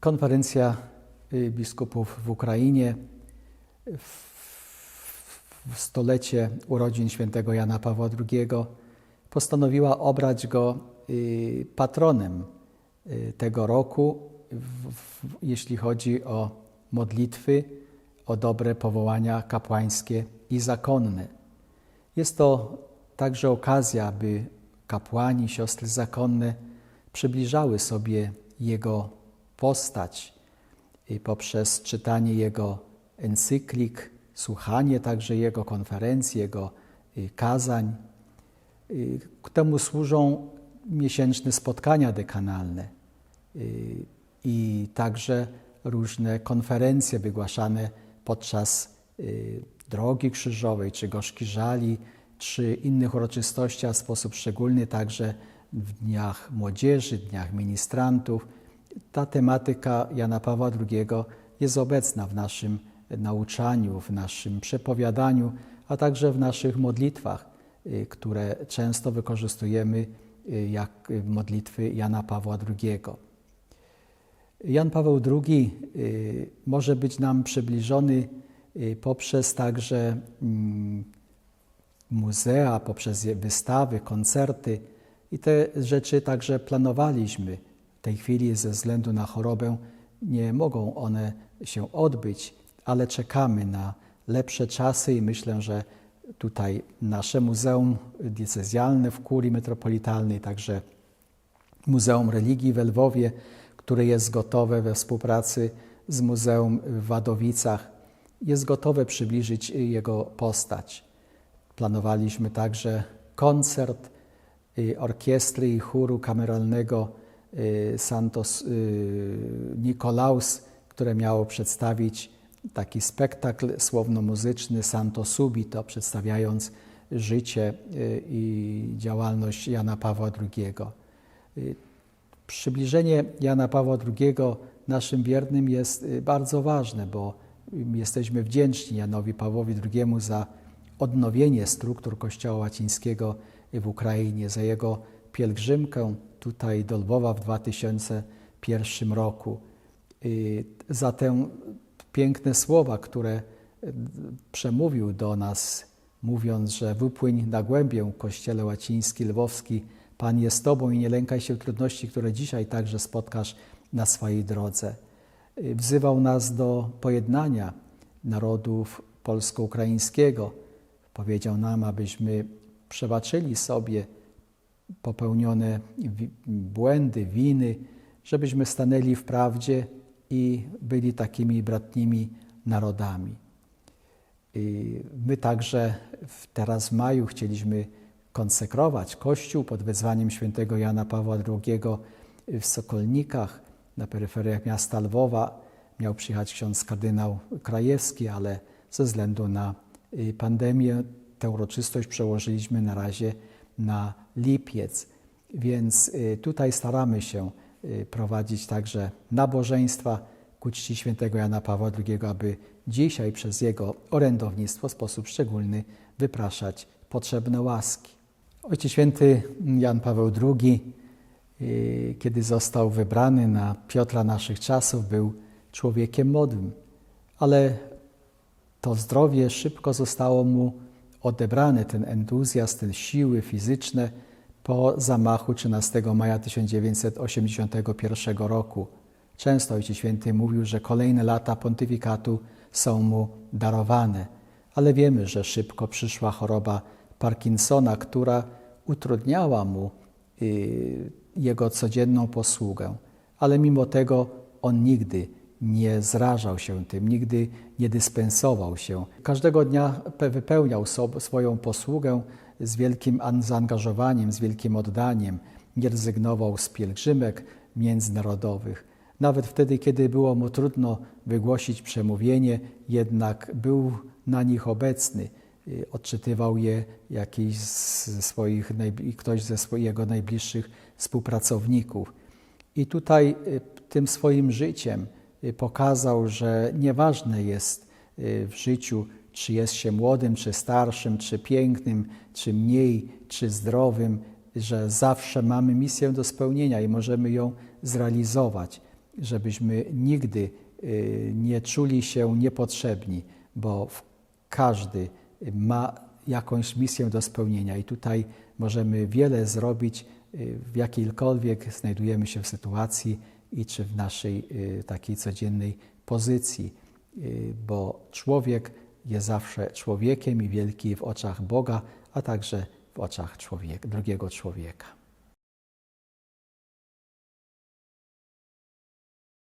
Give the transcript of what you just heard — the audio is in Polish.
Konferencja y, biskupów w Ukrainie w stolecie urodzin świętego Jana Pawła II postanowiła obrać go y, patronem y, tego roku, jeśli chodzi o modlitwy, o dobre powołania kapłańskie i zakonne. Jest to także okazja, by kapłani, siostry zakonne przybliżały sobie Jego postać y, poprzez czytanie Jego encyklik, słuchanie także Jego konferencji, Jego y, kazań. Y, temu służą miesięczne spotkania dekanalne i także różne konferencje wygłaszane podczas Drogi Krzyżowej, czy Gorzki Żali, czy innych uroczystości, a w sposób szczególny także w Dniach Młodzieży, Dniach Ministrantów. Ta tematyka Jana Pawła II jest obecna w naszym nauczaniu, w naszym przepowiadaniu, a także w naszych modlitwach, y, które często wykorzystujemy y, jak y, modlitwy Jana Pawła II. Jan Paweł II może być nam przybliżony poprzez także mm, muzea, poprzez wystawy, koncerty i te rzeczy także planowaliśmy. Tej chwili ze względu na chorobę nie mogą one się odbyć, ale czekamy na lepsze czasy i myślę, że tutaj nasze Muzeum Diecezjalne w Kurii Metropolitalnej, także Muzeum Religii w Lwowie, które jest gotowe we współpracy z Muzeum w Wadowicach, jest gotowe przybliżyć jego postać. Planowaliśmy także koncert y, orkiestry i chóru kameralnego Santos y, Nikolaus, które miało przedstawić taki spektakl słowno-muzyczny Santo Subito, przedstawiając życie y, i działalność Jana Pawła II. Y, Przybliżenie Jana Pawła II naszym wiernym jest y, bardzo ważne, bo jesteśmy wdzięczni Janowi Pawłowi II za odnowienie struktur Kościoła Łacińskiego w Ukrainie, za jego pielgrzymkę tutaj do Lwowa w 2001 roku, za te piękne słowa, które y, przemówił do nas, mówiąc, że wypłyń na głębię Kościele Łaciński, Lwowski, Pan jest Tobą i nie lękaj się trudności, które dzisiaj także spotkasz na swojej drodze. Y, Wzywał nas do pojednania narodów polsko-ukraińskiego. Powiedział nam, abyśmy przebaczyli sobie popełnione błędy, winy, żebyśmy stanęli w prawdzie i byli takimi bratnimi narodami. I My także teraz w maju chcieliśmy konsekrować Kościół pod wezwaniem świętego Jana Pawła II w Sokolnikach, na peryferiach miasta Lwowa. Miał przyjechać ksiądz kardynał Krajewski, ale ze względu na y, pandemię tę uroczystość przełożyliśmy na razie na lipiec. Więc y, tutaj staramy się y, prowadzić także nabożeństwa ku czci świętego Jana Pawła II, aby dzisiaj przez jego orędownictwo w sposób szczególny wypraszać potrzebne łaski. Ojciec święty Jan Paweł II, y, kiedy został wybrany na Piotra naszych czasów, był człowiekiem młodym, ale to zdrowie szybko zostało mu odebrane, ten entuzjazm, te siły fizyczne po zamachu 13 maja 1981 roku. Często Ojciec Święty mówił, że kolejne lata pontyfikatu są mu darowane, ale wiemy, że szybko przyszła choroba Parkinsona, która utrudniała mu y, jego codzienną posługę. Ale mimo tego on nigdy nie zrażał się tym, nigdy nie dyspensował się. Każdego dnia pe- wypełniał swoją posługę z wielkim an- zaangażowaniem, z wielkim oddaniem. Nie rezygnował z pielgrzymek międzynarodowych. Nawet wtedy, kiedy było mu trudno wygłosić przemówienie, jednak był na nich obecny. Y, Odczytywał je jakiś z swoich, ktoś ze swoich, jego najbliższych współpracowników. I tutaj y, tym swoim życiem pokazał, że nieważne jest y, w życiu, czy jest się młodym, czy starszym, czy pięknym, czy mniej, czy zdrowym, że zawsze mamy misję do spełnienia i możemy ją zrealizować. żebyśmy nigdy y, nie czuli się niepotrzebni, bo każdy ma jakąś misję do spełnienia i tutaj możemy wiele zrobić y, w jakiejkolwiek znajdujemy się w sytuacji i czy w naszej y, takiej codziennej pozycji, y, bo człowiek jest zawsze człowiekiem i wielki w oczach Boga, a także w oczach drugiego człowieka.